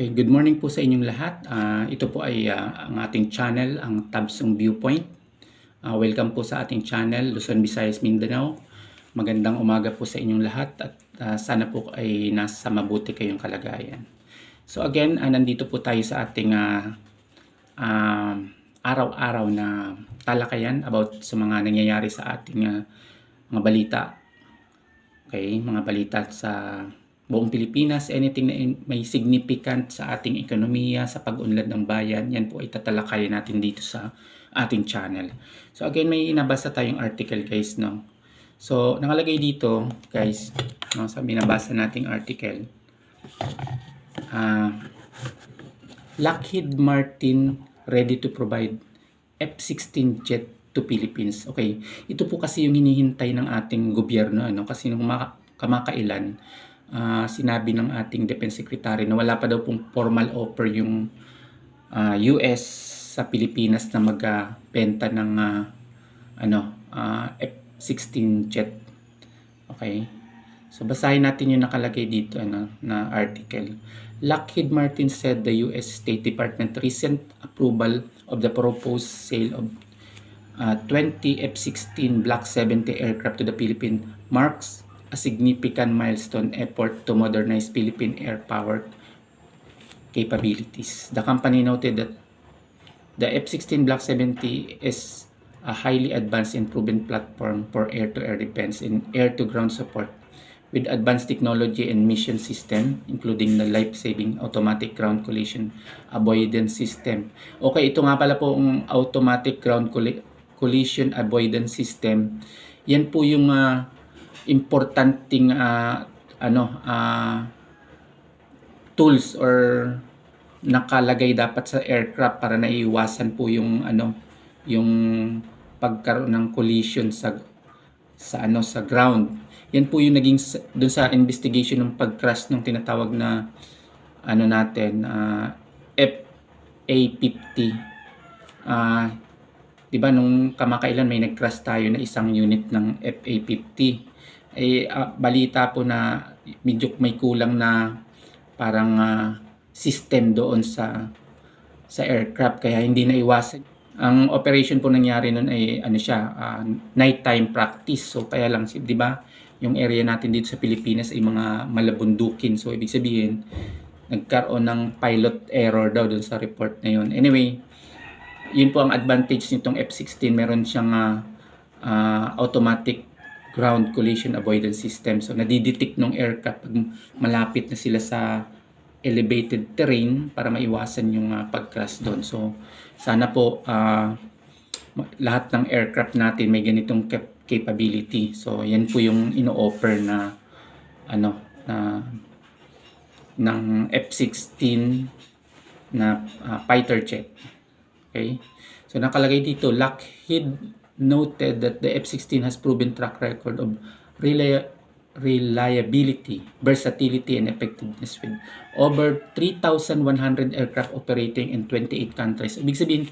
Okay, good morning po sa inyong lahat. Ah, ito po ay ah, ang ating channel, ang Tabsong Viewpoint. Ah, welcome po sa ating channel, Luzon, Visayas, Mindanao. Magandang umaga po sa inyong lahat at ah, sana po ay nasa mabuti kayong kalagayan. So again, ah, nandito po tayo sa ating ah, ah, araw-araw na talakayan about sa mga nangyayari sa ating ah, mga balita. Okay, mga balita sa buong Pilipinas, anything na may significant sa ating ekonomiya, sa pag-unlad ng bayan, yan po ay tatalakayin natin dito sa ating channel. So again, may nabasa tayong article guys, no? So, nakalagay dito, guys, no, sa binabasa nating article, ah, Lockheed Martin ready to provide F-16 jet to Philippines. Okay, ito po kasi yung hinihintay ng ating gobyerno, ano? Kasi nung maka- kamakailan, ah, sinabi ng ating Defense Secretary na wala pa daw pong formal offer yung ah, US sa Pilipinas na magbenta ng ah, ano ah, F-16 jet. Okay? So basahin natin yung nakalagay dito ano na article. Lockheed Martin said the US State Department recent approval of the proposed sale of uh, 20 F-16 Block 70 aircraft to the Philippines marks a significant milestone effort to modernize Philippine air power capabilities. The company noted that the F-16 Block 70 is a highly advanced and proven platform for air-to-air defense and air-to-ground support with advanced technology and mission system including the life-saving automatic ground collision avoidance system. Okay, ito nga pala po ang automatic ground colli- collision avoidance system. Yan po yung ah, importanteng ah, ano ah, tools or nakalagay dapat sa aircraft para naiwasan po yung ano yung pagkaroon ng collision sa sa ano sa ground. Yan po yung naging dun sa investigation ng pag-crash ng tinatawag na ano natin ah, FA50. Ah, 'di ba nung kamakailan may nag-crash tayo na isang unit ng FA50. Eh ah, balita po na medyo may kulang na parang ah, system doon sa sa aircraft kaya hindi na iwasan. Ang operation po nangyari noon ay ano siya, ah, nighttime practice. So kaya lang, si- 'di ba, yung area natin dito sa Pilipinas ay mga malabundukin. So ibig sabihin, nagkaroon ng pilot error daw doon sa report na yun. Anyway, yun po ang advantage nitong F-16. Meron siyang ah, ah, automatic ground collision avoidance system. So nadidetect ng aircraft pag malapit na sila sa elevated terrain para maiwasan yung ah, pag-crash doon. So sana po ma- lahat ng aircraft natin may ganitong cap- capability. So yan po yung ino-offer na ano na ng F-16 na ah, fighter jet. Okay? So nakalagay dito, Lockheed noted that the F-16 has proven track record of reli- reliability, versatility, and effectiveness with over 3,100 aircraft operating in 28 countries. Ibig sabihin,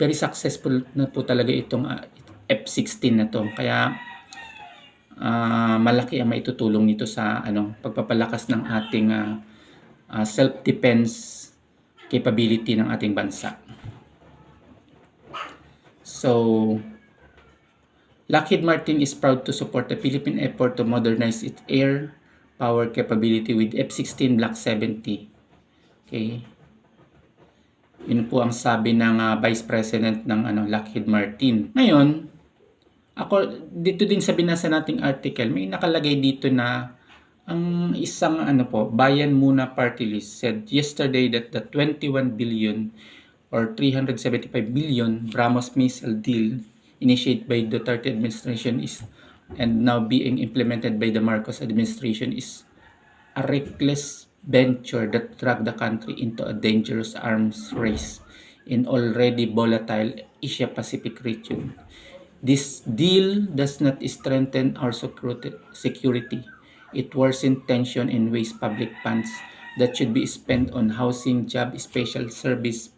very successful na po talaga itong ah, F-16 na to. Kaya ah, malaki ang maitutulong nito sa ano pagpapalakas ng ating ah, ah, self-defense capability ng ating bansa. So, Lockheed Martin is proud to support the Philippine effort to modernize its air power capability with F-16 Block 70. Okay. Yun po ang sabi ng ah, Vice President ng ano, Lockheed Martin. Ngayon, ako dito din sa binasa nating article, may nakalagay dito na ang isang ano po, Bayan Muna Party List said yesterday that the 21 billion or 375 billion BrahMos missile deal initiated by the Duterte administration is and now being implemented by the Marcos administration is a reckless venture that dragged the country into a dangerous arms race in already volatile Asia Pacific region. This deal does not strengthen our security. It worsens tension and wastes public funds that should be spent on housing, job, special service.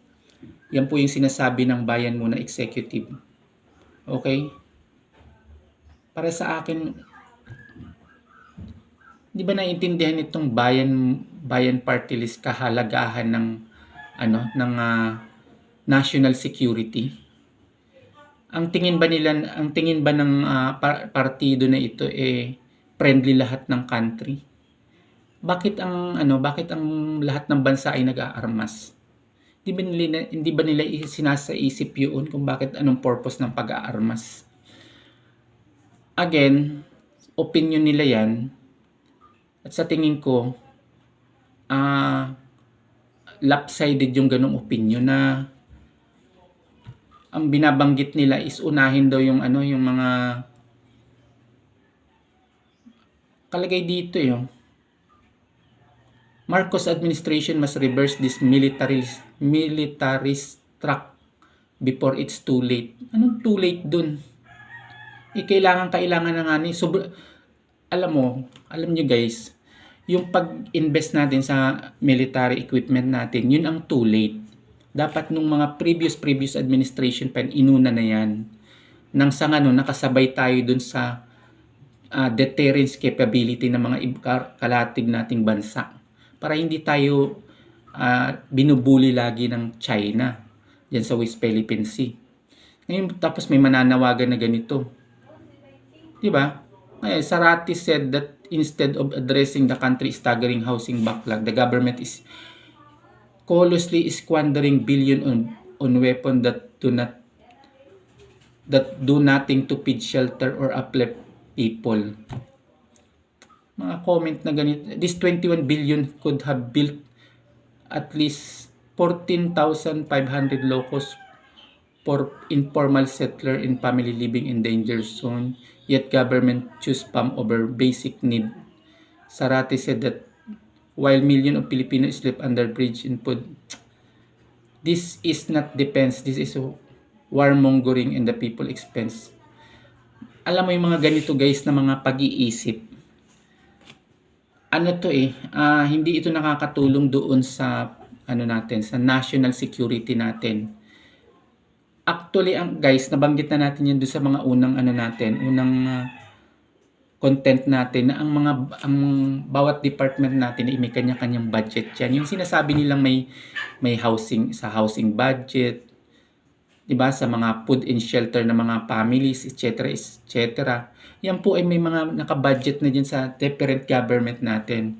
Yan po yung sinasabi ng bayan muna executive. Okay? Para sa akin, di ba naiintindihan nitong bayan bayan party list kahalagahan ng ano ng ah, national security? Ang tingin ba nila ang tingin ba ng par- partido na ito eh friendly lahat ng country? Bakit ang ano bakit ang lahat ng bansa ay nag-aarmas? Hindi ba nila hindi ba nila sinasaisip yun kung bakit anong purpose ng pag-aarmas? Again, opinion nila yan. At sa tingin ko, ah lopsided yung ganong opinion na ang binabanggit nila is unahin daw yung ano yung mga kalagay dito yung Marcos administration must reverse this military track before it's too late. Anong too late dun? Eh, kailangan, kailangan na nga ni, sobra, alam mo, alam nyo guys, yung pag-invest natin sa military equipment natin, yun ang too late. Dapat nung mga previous, previous administration pa, inuna na yan. Nang sa ano, nakasabay tayo dun sa ah, deterrence capability ng mga kalatig nating bansa. Para hindi tayo ah, binubuli lagi ng China dyan sa West Philippine Sea. Ngayon, tapos may mananawagan na ganito. Di ba? Ngayon, Sarati said that instead of addressing the country's staggering housing backlog, the government is colossally squandering billion on on weapon that do not that do nothing to feed shelter or uplift people. Mga comment na ganito. This 21 billion could have built at least 14,500 locos for informal settler and family living in danger zone, yet government choose PAM over basic need. Sarate said that while million of Filipinos sleep under bridge and food, this is not defense, this is warmongering and the people expense. Alam mo yung mga ganito guys na mga pag-iisip, ano to eh, ah, hindi ito nakakatulong doon sa ano natin, sa national security natin. Actually, ang guys, nabanggit na natin yan doon sa mga unang ano natin, unang ah, content natin na ang mga ang bawat department natin ay may kanya-kanyang budget yan. Yung sinasabi nilang may may housing sa housing budget, 'di ba, sa mga food and shelter ng mga families, etc. etc. Yan po ay may mga naka-budget na diyan sa different government natin.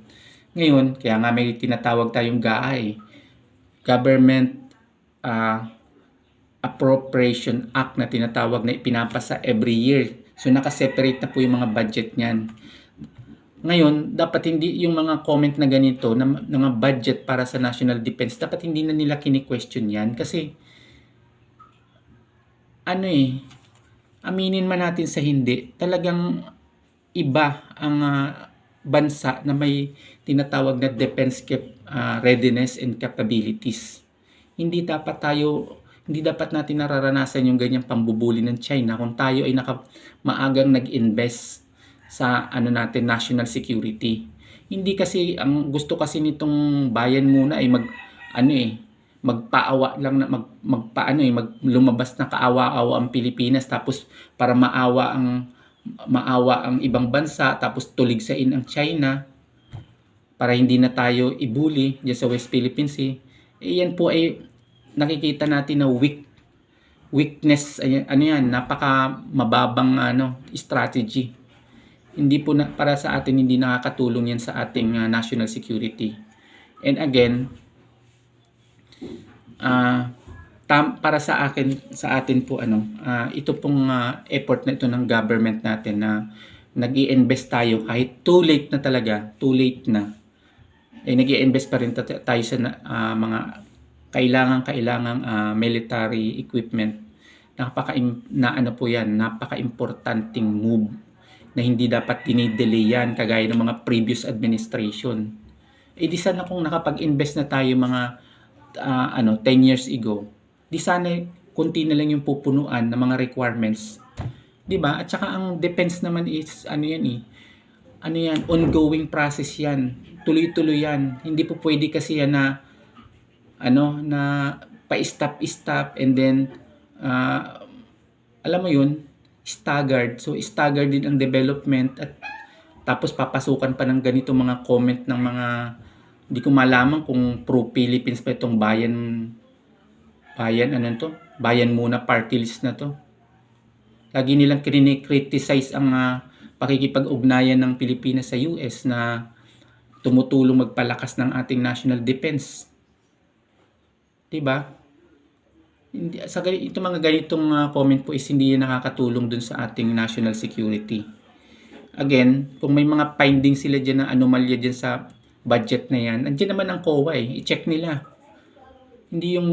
Ngayon, kaya nga may tinatawag tayong GAA, Government ah, Appropriation Act na tinatawag na ipinapasa every year. So naka-separate na po yung mga budget niyan. Ngayon, dapat hindi yung mga comment na ganito na mga budget para sa national defense, dapat hindi na nila kini-question yan kasi ano eh, aminin man natin sa hindi, talagang iba ang ah, bansa na may tinatawag na defense cap, ah, readiness and capabilities. Hindi dapat tayo hindi dapat natin nararanasan yung ganyang pambubuli ng China kung tayo ay naka, maagang nag-invest sa ano natin national security. Hindi kasi ang gusto kasi nitong bayan muna ay mag ano eh magpaawa lang na mag magpaano eh mag lumabas na kaawa-awa ang Pilipinas tapos para maawa ang maawa ang ibang bansa tapos tuligsain ang China para hindi na tayo ibuli diyan sa West Philippine Sea. Eh, yan po ay nakikita natin na weak weakness ano yan napaka mababang ano strategy hindi po na, para sa atin hindi nakakatulong yan sa ating uh, national security and again ah tam, para sa akin sa atin po ano ah, ito pong ah, effort na ito ng government natin na nag invest tayo kahit too late na talaga too late na. Eh nag invest pa rin tayo sa ah, mga kailangan kailangang ah, military equipment. Napaka na ano po yan napaka-importanting move na hindi dapat dinidelay yan kagaya ng mga previous administration. Eh di sana kung nakapag-invest na tayo mga ah, ano 10 years ago di sana konti na lang yung pupunuan ng mga requirements. 'di ba? At saka ang defense naman is ano yan eh ano yan ongoing process yan. Tuloy-tuloy yan. Hindi po pwede kasi yan na ano na pa-stop stop and then ah, alam mo yun staggered. So staggered din ang development at Tapos papasukan pa ng ganito mga comment ng mga hindi ko malaman kung pro Philippines pa itong bayan bayan ano to? Bayan muna party list na to. Lagi nilang criticize ang ah, pakikipag-ugnayan ng Pilipinas sa US na tumutulong magpalakas ng ating national defense. 'Di ba? Hindi sa gani- ito mga ganitong ah, comment po is hindi nakakatulong dun sa ating national security. Again, kung may mga findings sila dyan na anomalya dyan sa budget na yan, andyan naman ang COA eh. I-check nila. Hindi yung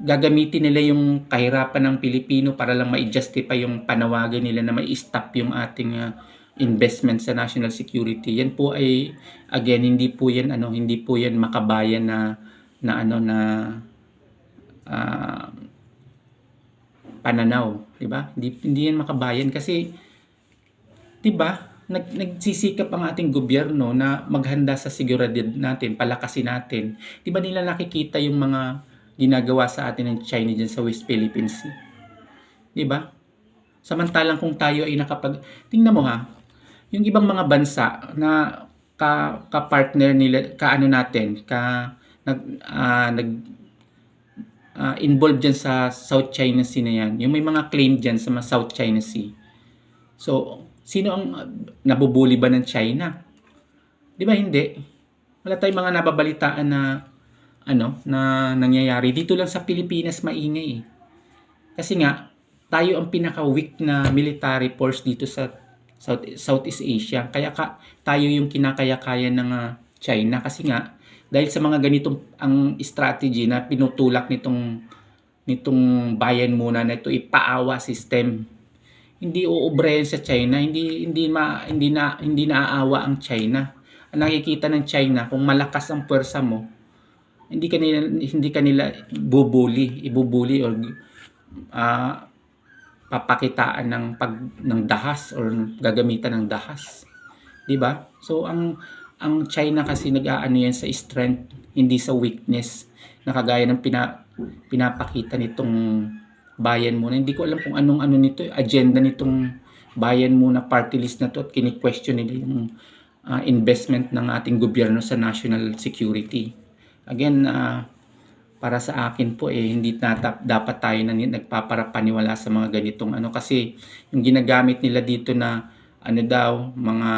gagamitin nila yung kahirapan ng Pilipino para lang ma-justify yung panawagan nila na mai-stop yung ating ah, investment sa national security. Yan po ay again hindi po yan ano, hindi po yan makabayan na na ano na ah, pananaw, 'di ba? Hindi hindi yan makabayan kasi 'di ba? Nag, nagsisikap ang ating gobyerno na maghanda sa seguridad natin, palakasin natin. 'Di ba nila nakikita yung mga ginagawa sa atin ng China dyan sa West Philippine Sea? 'Di ba? Samantalang kung tayo ay nakapag Tingnan mo ha, yung ibang mga bansa na ka ka-partner nila, kaano natin, ka nag ah, nag ah, involved dyan sa South China Sea na yan. Yung may mga claim dyan sa South China Sea. So, sino ang uh, nabubuli ba ng China? Di ba hindi? Wala tayong mga nababalitaan na ano na nangyayari dito lang sa Pilipinas maingay. eh. Kasi nga tayo ang pinaka-weak na military force dito sa South, Southeast Asia. Kaya ka, tayo yung kinakaya-kaya ng ah, China kasi nga dahil sa mga ganitong ang strategy na pinutulak nitong nitong bayan muna na ito ipaawa system hindi uubrehin sa China, hindi hindi ma hindi na hindi naaawa ang China. Ang nakikita ng China kung malakas ang puwersa mo, hindi kanila hindi kanila bubuli, ibubuli or ah, papakitaan ng pag ng dahas or gagamitan ng dahas. 'Di ba? So ang ang China kasi nag-aano yan sa strength, hindi sa weakness. Na kagaya ng pina, pinapakita nitong bayan muna. Hindi ko alam kung anong ano nito, agenda nitong bayan muna party list na to at kini-question nila yung ah, investment ng ating gobyerno sa national security. Again, ah, para sa akin po eh hindi na dapat tayo na nagpaparapaniwala sa mga ganitong ano kasi yung ginagamit nila dito na ano daw mga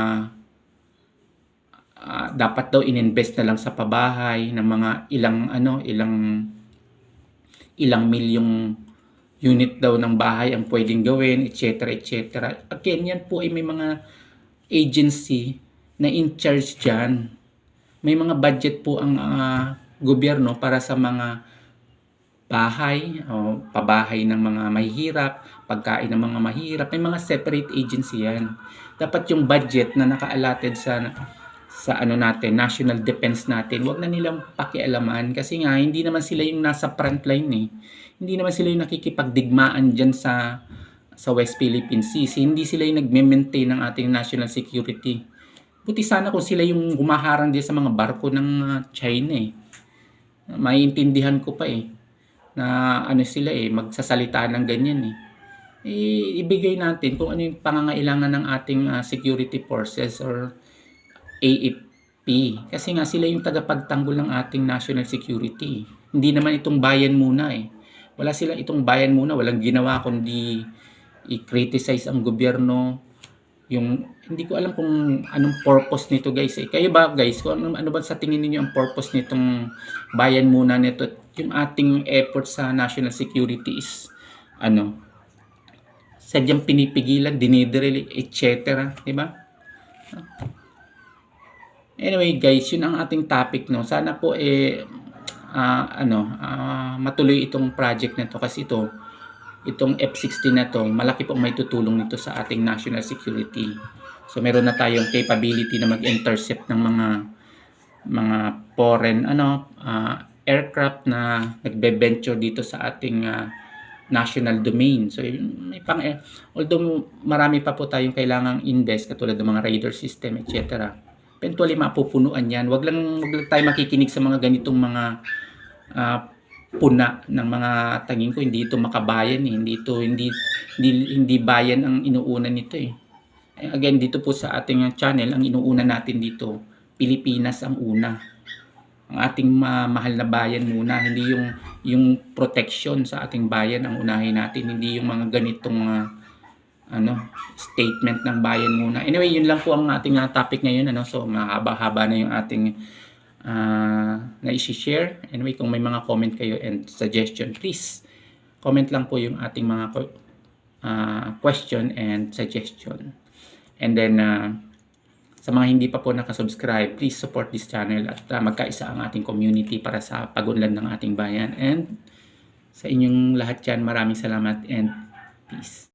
ah, dapat daw ininvest na lang sa pabahay ng mga ilang ano ilang ilang milyong unit daw ng bahay ang pwedeng gawin, etc. etc. Again, yan po ay may mga agency na in charge dyan. May mga budget po ang ah, gobyerno para sa mga bahay o pabahay ng mga mahihirap, pagkain ng mga mahirap. May mga separate agency yan. Dapat yung budget na naka-allotted sa sa ano natin, national defense natin, wag na nilang pakialaman kasi nga hindi naman sila yung nasa front line eh. Hindi naman sila yung nakikipagdigmaan diyan sa sa West Philippine Sea. Hindi sila yung nagme-maintain ng ating national security. Buti sana kung sila yung humaharang din sa mga barko ng uh, China eh. Maiintindihan ko pa eh na ano sila eh magsasalita ng ganyan eh. Eh, ibigay natin kung ano yung pangangailangan ng ating uh, security forces or AFP. Kasi nga sila yung tagapagtanggol ng ating national security. Hindi naman itong bayan muna eh. Wala silang itong bayan muna, walang ginawa kundi i-criticize ang gobyerno. Yung hindi ko alam kung anong purpose nito guys eh. Kayo ba guys, kung ano, ano ba sa tingin niyo ang purpose nitong bayan muna nito? Yung ating effort sa national security is ano, sadyang pinipigilan, dinidrill, etc. Di ba? Anyway guys, yun ang ating topic no. Sana po eh ah, ano, ah, matuloy itong project na to kasi ito itong F-16 na to, malaki pong may tutulong nito sa ating national security. So meron na tayong capability na mag-intercept ng mga mga foreign ano ah, aircraft na nagbe-venture dito sa ating ah, national domain. So may pang eh, although marami pa po tayong kailangang invest katulad ng mga radar system, etc eventually mapupunuan yan. Wag lang, wag lang tayo makikinig sa mga ganitong mga ah, puna ng mga tanging ko. Hindi ito makabayan eh. Hindi ito, hindi, hindi, hindi bayan ang inuuna nito eh. again dito po sa ating channel ang inuuna natin dito Pilipinas ang una ang ating ma- mahal na bayan muna hindi yung yung protection sa ating bayan ang unahin natin hindi yung mga ganitong ah, ano statement ng bayan muna anyway yun lang po ang ating ah, topic ngayon ano so mahaba-haba na yung ating uh, na i-share anyway kung may mga comment kayo and suggestion please comment lang po yung ating mga ah, question and suggestion and then ah, sa mga hindi pa po nakasubscribe, please support this channel at uh, magkaisa ang ating community para sa pagunlad ng ating bayan. And sa inyong lahat dyan, maraming salamat and peace.